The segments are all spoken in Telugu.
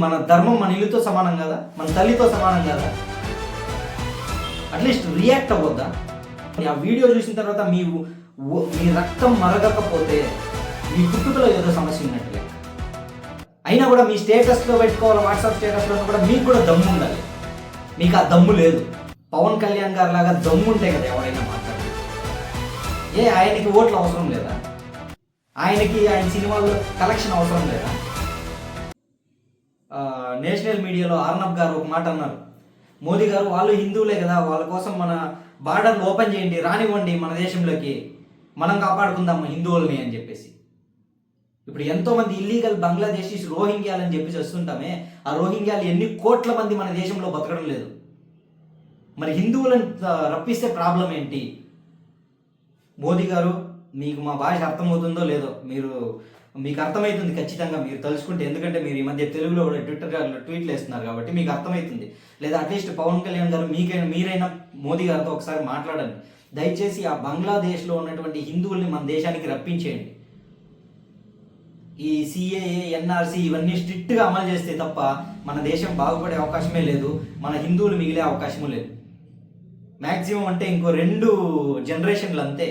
మన ధర్మం మన ఇల్లుతో సమానం కదా? మన తల్లితో సమానం కదా? అట్లీస్ట్ రియాక్ట్ అవ్వద్దా? ఆ వీడియో చూసిన తర్వాత మీ మీ రక్తం మరగకపోతే మీ పుట్టుకలో ఏదో సమస్య ఉన్నట్లే. అయినా కూడా మీ స్టేటస్లో పెట్టుకోవాలి వాట్సాప్ స్టేటస్లో కూడా మీకు కూడా దమ్ము ఉండాలి. మీకు ఆ దమ్ము లేదు. పవన్ కళ్యాణ్ గారి లాగా దమ్ము ఉంటే కదా ఎవరైనా మాట్లాడాలి ఏ ఆయనకి ఓట్లు అవసరం లేదా? ఆయనకి ఆయన సినిమాల్లో కలెక్షన్ అవసరం లేదా? నేషనల్ మీడియాలో ఆర్నబ్ గారు ఒక మాట అన్నారు. మోదీ గారు వాళ్ళు హిందువులే కదా వాళ్ళ కోసం మన బార్డర్లు ఓపెన్ చేయండి రానివ్వండి మన దేశంలోకి. మనం కాపాడుకుందాం హిందువులని అని చెప్పేసి. ఇప్పుడు ఎంతోమంది ఇల్లీగల్ బంగ్లాదేశీస్ రోహింగ్యాలు అని చెప్పేసి వస్తుంటామే. ఆ రోహింగ్యాలు ఎన్ని కోట్ల మంది మన దేశంలో బతకడం లేదు. మరి హిందువులను రప్పిస్తే ప్రాబ్లం ఏంటి? మోదీ గారు మీకు మా భాష అర్థమవుతుందో లేదో మీరు మీకు అర్థమవుతుంది ఖచ్చితంగా మీరు తలుచుకుంటే ఎందుకంటే మీరు ఈ మధ్య తెలుగులో కూడా ట్విట్టర్ ట్వీట్లు వేస్తున్నారు కాబట్టి మీకు అర్థమవుతుంది లేదా అట్లీస్ట్ పవన్ కళ్యాణ్ గారు మీకైనా మీరైనా మోదీ గారితో ఒకసారి మాట్లాడండి. దయచేసి ఆ బంగ్లాదేశ్లో ఉన్నటువంటి హిందువుల్ని మన దేశానికి రప్పించేయండి. ఈ సిఏఏ ఎన్ఆర్సీ ఇవన్నీ స్ట్రిక్ట్గా అమలు చేస్తే తప్ప మన దేశం బాగుపడే అవకాశమే లేదు మన హిందువులు మిగిలే అవకాశం లేదు. మ్యాక్సిమం అంటే ఇంకో రెండు జనరేషన్లు అంతే.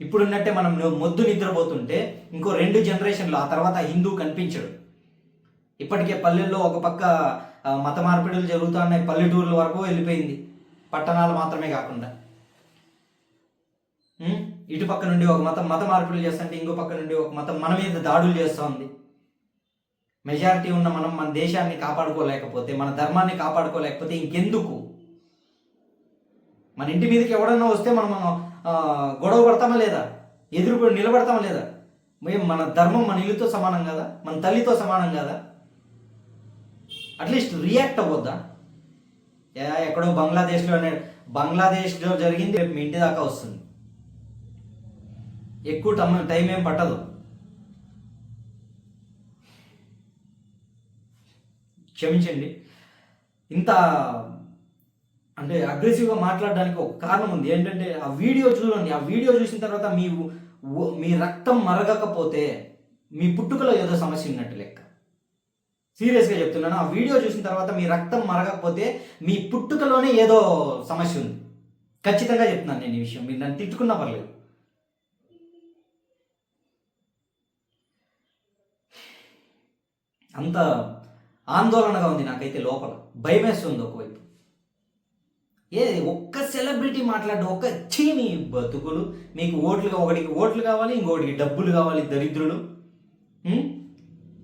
ఇప్పుడున్నట్టే మనం మొద్దు నిద్రపోతుంటే ఇంకో రెండు జనరేషన్లు ఆ తర్వాత హిందూ కనిపించడు. ఇప్పటికే పల్లెల్లో ఒక పక్క మత మార్పిడులు జరుగుతున్నాయి పల్లెటూర్ల వరకు వెళ్ళిపోయింది. పట్టణాలు మాత్రమే కాకుండా. ఇటు పక్క నుండి ఒక మతం మత మార్పిడులు చేస్తుంటే ఇంకో పక్క నుండి ఒక మతం మన మీద దాడులు చేస్తూ ఉంది. మెజారిటీ ఉన్న మనం మన దేశాన్ని కాపాడుకోలేకపోతే మన ధర్మాన్ని కాపాడుకోలేకపోతే ఇంకెందుకు? మన ఇంటి మీదకి ఎవడన్నా వస్తే మనం గొడవ పడతామా లేదా? ఎదురు నిలబడతామా లేదా? మేము మన ధర్మం మన ఇల్లుతో సమానం కదా? మన తల్లితో సమానం కదా? అట్లీస్ట్ రియాక్ట్ అవ్వద్దా? ఎక్కడో బంగ్లాదేశ్లో బంగ్లాదేశ్లో జరిగింది రేపు మీ ఇంటి దాకా వస్తుంది. ఎక్కువ టైం టైం ఏం పట్టదు. క్షమించండి. ఇంత అంటే అగ్రెసివ్గా మాట్లాడడానికి ఒక కారణం ఉంది. ఏంటంటే ఆ వీడియో చూడండి. ఆ వీడియో చూసిన తర్వాత మీ మీ రక్తం మరగకపోతే మీ పుట్టుకలో ఏదో సమస్య ఉన్నట్టు లెక్క. సీరియస్గా చెప్తున్నాను. ఆ వీడియో చూసిన తర్వాత మీ రక్తం మరగకపోతే మీ పుట్టుకలోనే ఏదో సమస్య ఉంది. ఖచ్చితంగా చెప్తున్నాను నేను ఈ విషయం. మీరు నన్ను తిట్టుకున్నా పర్లేదు. అంత ఆందోళనగా ఉంది నాకైతే లోపల. భయమేస్తుంది ఒకవైపు. ఏది ఒక్క సెలబ్రిటీ మాట్లాడు ఒక్క చీని బతుకులు. మీకు ఓట్లు ఒకటికి ఓట్లు కావాలి ఇంకొకటికి డబ్బులు కావాలి దరిద్రులు.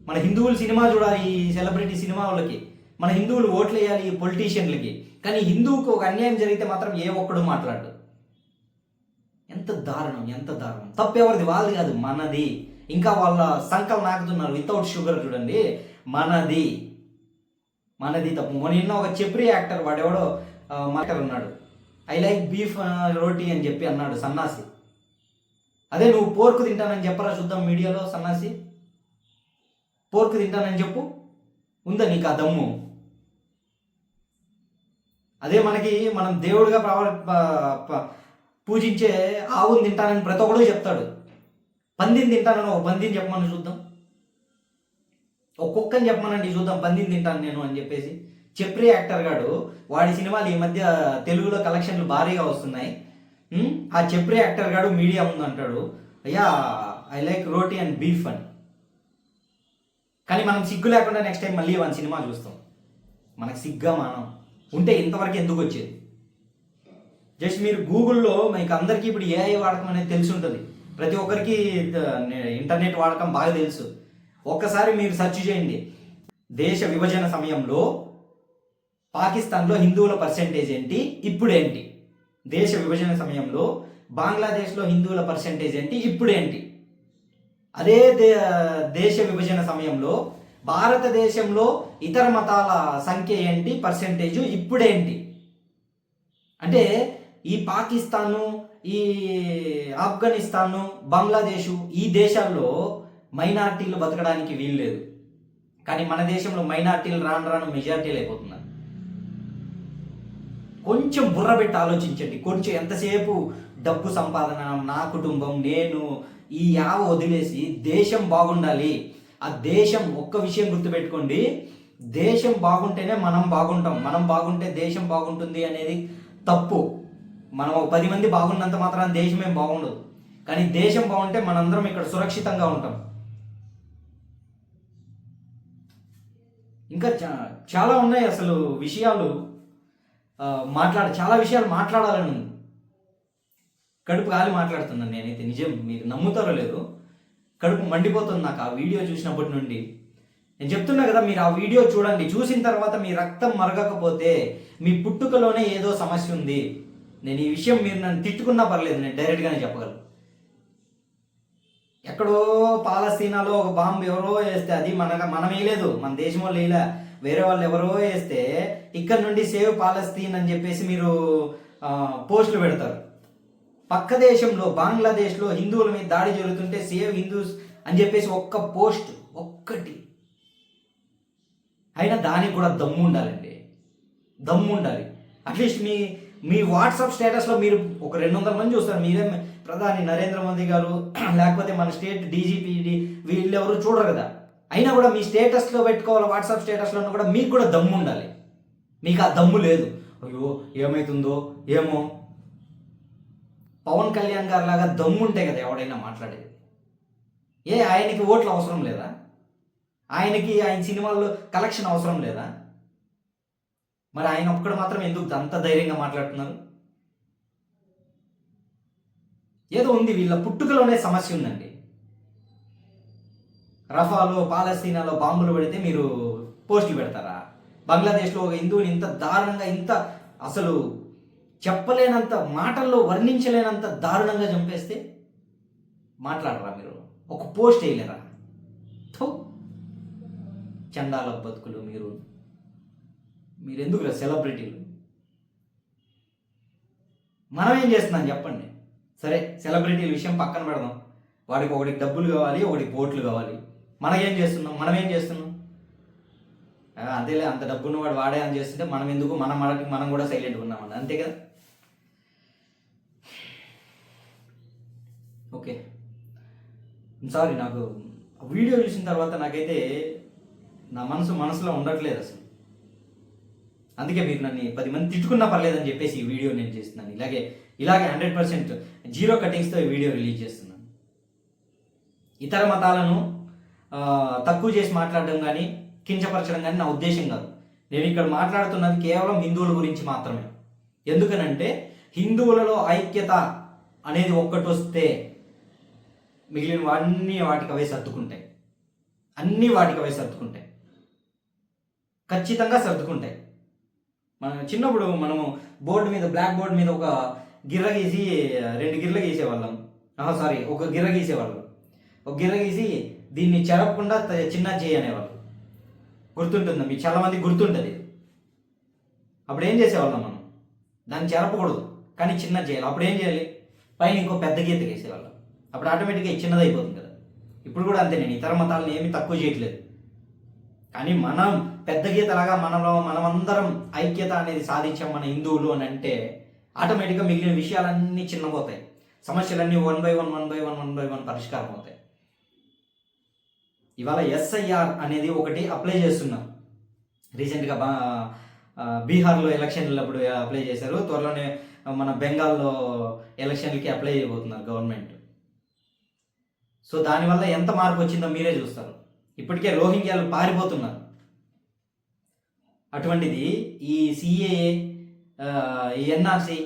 మన హిందువులు సినిమా చూడాలి ఈ సెలబ్రిటీ సినిమా వాళ్ళకి. మన హిందువులు ఓట్లు వేయాలి ఈ పొలిటీషియన్లకి. కానీ హిందువుకు ఒక అన్యాయం జరిగితే మాత్రం ఏ ఒక్కడు మాట్లాడు ఎంత దారుణం ఎంత దారుణం. తప్పెవరిది? వాళ్ళది కాదు మనది. ఇంకా వాళ్ళ సంకలు నాకుతున్నారు వితౌట్ షుగర్ చూడండి. మనది. మనది తప్పు. మొన్న ఒక చెప్రి యాక్టర్ వాడెవడో మటర్ ఉన్నాడు. ఐ లైక్ బీఫ్ రోటీ అని చెప్పి అన్నాడు సన్నాసి. అదే నువ్వు పోర్కు తింటానని చెప్పరా చూద్దాం మీడియాలో సన్నాసి? పోర్కు తింటానని చెప్పు. ఉందా నీకు ఆ దమ్ము? అదే మనకి మనం దేవుడిగా ప్రవ- పూజించే ఆవుని తింటానని ప్రతి ఒక్కడూ చెప్తాడు. పందిని తింటానని ఒక పందిని చెప్పమని చూద్దాం. ఒక్కొక్కని చెప్పమనండి చూద్దాం పందిని తింటాను నేను అని చెప్పేసి. చెప్రి యాక్టర్ గాడు వాడి సినిమాలు ఈ మధ్య తెలుగులో కలెక్షన్లు భారీగా వస్తున్నాయి. ఆ చెప్రి యాక్టర్ గాడు మీడియా ముందు అంటాడు అయ్యా I like roti and beef అని. కానీ మనం సిగ్గు లేకుండా నెక్స్ట్ టైం మళ్ళీ వన్ సినిమా చూస్తాం. మనకు సిగ్గా మానం. ఉంటే ఇంతవరకు ఎందుకు వచ్చేది? జస్ట్ మీరు గూగుల్లో మీకు అందరికీ ఇప్పుడు ఏఐ వాడకం అనేది తెలిసి ఉంటుంది. ప్రతి ఒక్కరికి ఇంటర్నెట్ వాడకం బాగా తెలుసు. ఒక్కసారి మీరు సెర్చ్ చేయండి. దేశ విభజన సమయంలో పాకిస్తాన్లో హిందువుల పర్సెంటేజ్ ఏంటి? ఇప్పుడు ఏంటి దేశ విభజన సమయంలో బంగ్లాదేశ్లో హిందువుల పర్సెంటేజ్ ఏంటి? ఇప్పుడు ఏంటి అదే దే దేశ విభజన సమయంలో భారతదేశంలో ఇతర మతాల సంఖ్య ఏంటి? పర్సెంటేజ్ ఇప్పుడేంటి? అంటే ఈ పాకిస్తాను ఈ ఆఫ్ఘనిస్తాను బంగ్లాదేశు ఈ దేశాల్లో మైనార్టీలు బతకడానికి వీల్లేదు. కానీ మన దేశంలో మైనార్టీలు రాను రాను మెజార్టీలు అయిపోతుంది కొంచెం బుర్ర పెట్టి ఆలోచించండి. కొంచెం ఎంతసేపు డబ్బు సంపాదన నా కుటుంబం నేను ఈ యావ వదిలేసి దేశం బాగుండాలి. ఆ దేశం ఒక్క విషయం గుర్తుపెట్టుకోండి. దేశం బాగుంటేనే మనం బాగుంటాం. మనం బాగుంటే దేశం బాగుంటుంది అనేది తప్పు. మనం ఒక పది మంది బాగున్నంత మాత్రం దేశం ఏం బాగుండదు. కానీ దేశం బాగుంటే మనందరం ఇక్కడ సురక్షితంగా ఉంటాం. ఇంకా చాలా ఉన్నాయి అసలు విషయాలు. మాట్లాడ చాలా విషయాలు మాట్లాడాలని ఉంది. కడుపు కాలి మాట్లాడుతున్నాను నేనైతే నిజం మీరు నమ్ముతారో లేదు కడుపు మండిపోతుంది నాకు. ఆ వీడియో చూసినప్పటి నుండి. నేను చెప్తున్నా కదా మీరు ఆ వీడియో చూడండి. చూసిన తర్వాత మీ రక్తం మరగకపోతే మీ పుట్టుకలోనే ఏదో సమస్య ఉంది. నేను ఈ విషయం మీరు నన్ను తిట్టుకున్నా పర్లేదు నేను డైరెక్ట్గానే చెప్పగలను. ఎక్కడో పాలస్తీనాలో ఒక బాంబు ఎవరో వేస్తే అది మన మనం వేయలేదు మన దేశం వాళ్ళు వేయలే. వేరే వాళ్ళు ఎవరో వేస్తే ఇక్కడ నుండి సేవ్ పాలస్తీన్ అని చెప్పేసి మీరు పోస్టులు పెడతారు. పక్క దేశంలో బంగ్లాదేశ్లో హిందువుల మీద దాడి జరుగుతుంటే సేవ్ హిందూస్ అని చెప్పేసి ఒక్క పోస్ట్ ఒక్కటి. అయినా దానికి కూడా దమ్ము ఉండాలండి. దమ్ము ఉండాలి. అట్లీస్ట్ మీ మీ వాట్సాప్ స్టేటస్లో మీరు ఒక రెండు వందల మంది చూస్తారు. మీరే ప్రధాని నరేంద్ర మోదీ గారు లేకపోతే మన స్టేట్ డీజీపీ వీళ్ళెవరు చూడరు కదా. అయినా కూడా మీ స్టేటస్లో పెట్టుకోవాలి వాట్సాప్ స్టేటస్లో కూడా మీకు కూడా దమ్ము ఉండాలి. మీకు ఆ దమ్ము లేదు. అయ్యో ఏమవుతుందో ఏమో. పవన్ కళ్యాణ్ గారి లాగా దమ్ము ఉంటే కదా ఎవడైనా మాట్లాడేది. ఏ ఆయనకి ఓట్లు అవసరం లేదా? ఆయనకి ఆయన సినిమాల్లో కలెక్షన్ అవసరం లేదా? మరి ఆయన ఒక్కడు మాత్రం ఎందుకు అంత ధైర్యంగా మాట్లాడుతున్నారు? ఏదో ఉంది వీళ్ళ పుట్టుకలోనే సమస్య ఉందండి. రఫాలో పాలస్తీనాలో బాంబులు పెడితే మీరు పోస్టులు పెడతారా? బంగ్లాదేశ్లో ఒక హిందువుని ఇంత దారుణంగా ఇంత అసలు చెప్పలేనంత మాటల్లో వర్ణించలేనంత దారుణంగా చంపేస్తే మాట్లాడరా మీరు? ఒక పోస్ట్ వేయలేరా? థు. చందాల బతుకులు మీరు. మీరు ఎందుకు సెలబ్రిటీలు? మనం ఏం చేస్తున్నాం చెప్పండి. సరే సెలబ్రిటీల విషయం పక్కన పెడదాం. వాడికి ఒకటి డబ్బులు కావాలి ఒకటి ఓట్లు కావాలి. మనకేం చేస్తున్నాం? మనం ఏం చేస్తున్నాం అంతేలే అంత డబ్బున్న వాడు వాడే అని చేస్తుంటే మనం ఎందుకు? మనం మనకి మనం కూడా సైలెంట్గా ఉన్నామండి అంతే కదా? ఓకే. సారీ నాకు ఆ వీడియో చూసిన తర్వాత నాకైతే నా మనసు మనసులో ఉండట్లేదు అసలు. అందుకే మీరు నన్ను పది మంది తిట్టుకున్నా పర్లేదని చెప్పేసి ఈ వీడియో నేను చేస్తున్నాను. ఇలాగే ఇలాగే హండ్రెడ్ పర్సెంట్ జీరో కటింగ్స్తో ఈ వీడియో రిలీజ్ చేస్తున్నాను. ఇతర మతాలను తక్కువ చేసి మాట్లాడడం కానీ కించపరచడం కానీ నా ఉద్దేశం కాదు. నేను ఇక్కడ మాట్లాడుతున్నది కేవలం హిందువుల గురించి మాత్రమే. ఎందుకనంటే హిందువులలో ఐక్యత అనేది ఒక్కటి వస్తే మిగిలిన అన్ని వాటికి అవే సర్దుకుంటాయి. అన్ని వాటికి అవే సర్దుకుంటాయి. ఖచ్చితంగా సర్దుకుంటాయి. మన చిన్నప్పుడు మనము బోర్డు మీద బ్లాక్ బోర్డు మీద ఒక గిర్ర గీసి రెండు గిర్ర గీసేవాళ్ళం. సారీ ఒక గిర్ర గీసేవాళ్ళం. ఒక గిర్ర గీసి దీన్ని చెరపకుండా చిన్న చేయి అనేవాళ్ళు. గుర్తుంటుందా? మీకు చాలా మంది గుర్తుంటుంది. అప్పుడు ఏం చేసేవాళ్ళం మనం? దాన్ని చెరపకూడదు. కానీ చిన్న చేయాలి అప్పుడు ఏం చేయాలి? పైన ఇంకో పెద్ద గీత గీసేవాళ్ళం. అప్పుడు ఆటోమేటిక్గా చిన్నదైపోతుంది చిన్నది అయిపోతుంది కదా. ఇప్పుడు కూడా అంతే. నేను ఇతర మతాలను ఏమీ తక్కువ చేయట్లేదు. కానీ మనం పెద్ద గీతలాగా మనలో మనమందరం ఐక్యత అనేది సాధించాం మన హిందువులు అని అంటే ఆటోమేటిక్గా మిగిలిన విషయాలన్నీ చిన్నపోతాయి. సమస్యలన్నీ one by one one by one one by one పరిష్కారం ఇవాళ ఎస్ఐఆర్ అనేది ఒకటి అప్లై చేస్తున్నారు రీసెంట్గా బా ఎలక్షన్ బీహార్లో ఎలక్షన్లప్పుడు అప్లై చేశారు. త్వరలోనే మన బెంగాల్లో ఎలక్షన్లకి అప్లై చేయబోతున్నారు గవర్నమెంట్ సో దానివల్ల ఎంత మార్పు వచ్చిందో మీరే చూస్తారు. ఇప్పటికే రోహింగ్యాలు పారిపోతున్నారు. అటువంటిది ఈ సిఏఏ ఎన్ఆర్సి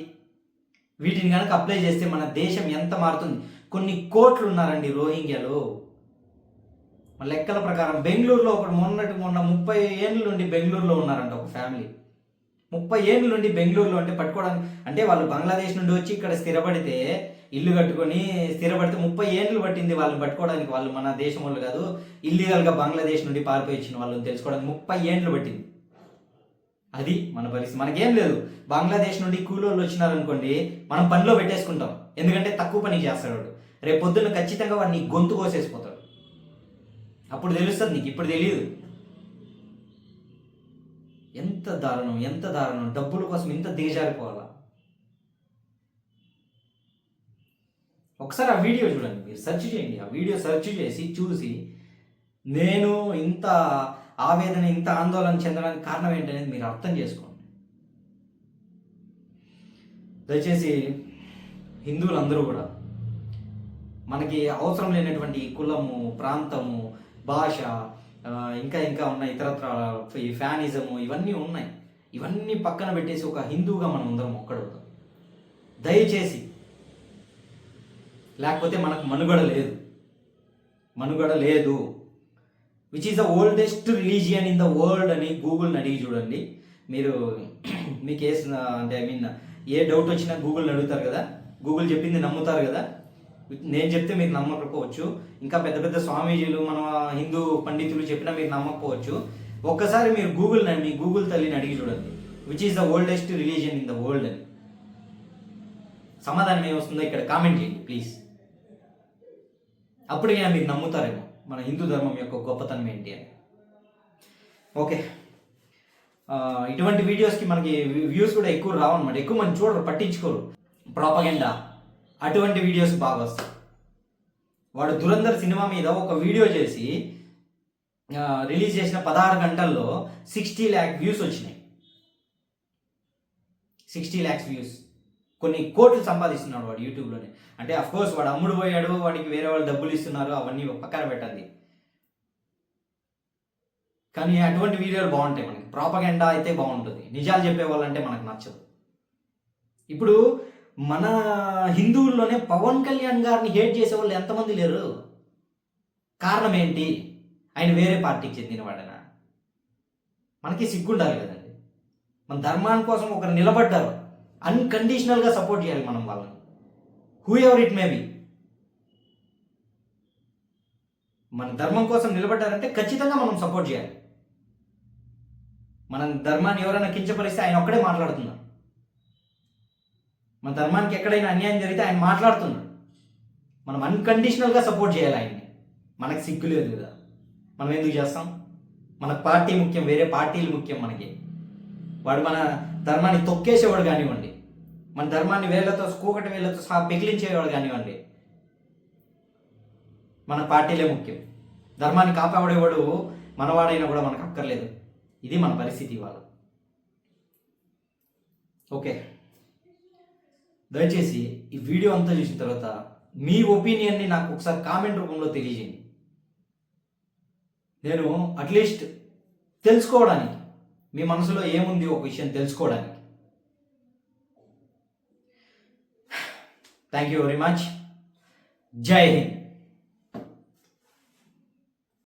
వీటిని కనుక అప్లై చేస్తే మన దేశం ఎంత మారుతుంది? కొన్ని కోట్లు ఉన్నారండి రోహింగ్యాలు. లెక్కల ప్రకారం బెంగళూరులో ఒకడు మొన్నటి మొన్న ముప్పై ఏళ్ళ నుండి బెంగళూరులో ఉన్నారంట ఒక ఫ్యామిలీ ముప్పై ఏళ్ళ నుండి బెంగళూరులో అంటే పట్టుకోవడానికి అంటే వాళ్ళు బంగ్లాదేశ్ నుండి వచ్చి ఇక్కడ స్థిరపడితే ఇల్లు కట్టుకొని స్థిరపడితే ముప్పై ఏళ్ళు పట్టింది వాళ్ళని పట్టుకోవడానికి వాళ్ళు మన దేశం వాళ్ళు కాదు ఇల్లీగల్గా బంగ్లాదేశ్ నుండి పారిపోయి వచ్చిన వాళ్ళని తెలుసుకోవడానికి ముప్పై ఏళ్ళు పట్టింది. అది మన పరిస్థితి. మనకేం లేదు. బంగ్లాదేశ్ నుండి కూలోళ్ళు వచ్చినారనుకోండి మనం పనిలో పెట్టేసుకుంటాం. ఎందుకంటే తక్కువ పని చేస్తాడు రేపు పొద్దున్న ఖచ్చితంగా వాడిని గొంతు కోసేసిపోతాడు. అప్పుడు తెలుస్తుంది నీకు ఇప్పుడు తెలియదు ఎంత దారుణం ఎంత దారుణం. డబ్బుల కోసం ఇంత దిగజారిపోవాలా ఒకసారి ఆ వీడియో చూడండి మీరు సెర్చ్ చేయండి. ఆ వీడియో సెర్చ్ చేసి చూసి నేను ఇంత ఆవేదన ఇంత ఆందోళన చెందడానికి కారణం ఏంటనేది మీరు అర్థం చేసుకోండి. దయచేసి హిందువులందరూ కూడా మనకి అవసరం లేనటువంటి కులము ప్రాంతము భాష ఇంకా ఇంకా ఉన్న ఇతరత్ర ఈ ఫ్యానిజము ఇవన్నీ ఉన్నాయి. ఇవన్నీ పక్కన పెట్టేసి ఒక హిందువుగా మనం అందరం ఒక్కడవుతాం. దయచేసి లేకపోతే మనకు మనుగడ లేదు. మనుగడ లేదు. Which is the oldest religion in the world అని గూగుల్ని అడిగి చూడండి. మీరు మీకు ఏ అంటే ఐ మీన్ ఏ డౌట్ వచ్చినా గూగుల్ని అడుగుతారు కదా? గూగుల్ చెప్పింది నమ్ముతారు కదా? నేను చెప్తే మీరు నమ్మకపోవచ్చు. ఇంకా పెద్ద పెద్ద స్వామీజీలు మన హిందూ పండితులు చెప్పినా మీరు నమ్మకపోవచ్చు. ఒక్కసారి మీరు గూగుల్ మీ గూగుల్ తల్లిని అడిగి చూడండి. Which is the oldest religion in the world అని సమాధానం ఏమొస్తుందో ఇక్కడ కామెంట్ చేయండి ప్లీజ్ అప్పటికైనా మీరు నమ్ముతారేమో మన హిందూ ధర్మం యొక్క గొప్పతనం ఏంటి అని. ఓకే ఇటువంటి వీడియోస్కి మనకి వ్యూస్ కూడా ఎక్కువ రావన్నమాట. ఎక్కువ మంది చూడరు పట్టించుకోరు. ప్రాపగెండా అటువంటి వీడియోస్ బాగా వస్తాయి. వాడు దురంధర్ సినిమా మీద ఒక వీడియో చేసి రిలీజ్ చేసిన పదహారు గంటల్లో సిక్స్టీ ల్యాక్ వ్యూస్ వచ్చినాయి. సిక్స్టీ ల్యాక్స్ వ్యూస్ కొన్ని కోట్లు సంపాదిస్తున్నాడు వాడు యూట్యూబ్లోనే. అంటే అఫ్కోర్స్ వాడు అమ్ముడు పోయాడు వాడికి వేరే వాళ్ళు డబ్బులు ఇస్తున్నారు అవన్నీ పక్కన పెట్టాలి కానీ అటువంటి వీడియోలు బాగుంటాయి మనకి. ప్రాపగెండా అయితే బాగుంటుంది. నిజాలు చెప్పే వాళ్ళంటే మనకు నచ్చదు. ఇప్పుడు మన హిందువుల్లోనే పవన్ కళ్యాణ్ గారిని హేట్ చేసే వాళ్ళు ఎంతమంది లేరు? కారణం ఏంటి ఆయన వేరే పార్టీకి చెందినవాడనా? మనకి సిగ్గుండాలి కదండి. మన ధర్మాని కోసం ఒకరు నిలబడ్డారు. అన్కండిషనల్గా సపోర్ట్ చేయాలి మనం వాళ్ళని. Whoever it may be మన ధర్మం కోసం నిలబడ్డారంటే ఖచ్చితంగా మనం సపోర్ట్ చేయాలి. మన ధర్మాన్ని ఎవరైనా కించపరిస్తే ఆయన ఒక్కడే మాట్లాడుతున్నారు మన ధర్మానికి ఎక్కడైనా అన్యాయం జరిగితే ఆయన మాట్లాడుతున్నాడు మనం అన్కండిషనల్గా సపోర్ట్ చేయాలి ఆయన్ని. మనకు సిగ్గు లేదు కదా. మనం ఎందుకు చేస్తాం? మన పార్టీ ముఖ్యం వేరే పార్టీలు ముఖ్యం మనకి. వాడు మన ధర్మాన్ని తొక్కేసేవాడు కానివ్వండి. మన ధర్మాన్ని వేళ్ళతో కూకటి వేళ్ళతో సహా పిగిలించేవాడు కానివ్వండి. మన పార్టీలే ముఖ్యం. ధర్మాన్ని కాపాడేవాడు మనవాడైనా కూడా మనకు అక్కర్లేదు. ఇది మన పరిస్థితి ఇవాళ. ఓకే. దయచేసి ఈ వీడియో అంతా చూసిన తర్వాత మీ ఒపీనియన్ని నాకు ఒకసారి కామెంట్ రూపంలో తెలియజేయండి. నేను అట్లీస్ట్ తెలుసుకోవడానికి మీ మనసులో ఏముంది ఒక విషయం తెలుసుకోవడానికి. థ్యాంక్ యూ వెరీ మచ్ జై హింద్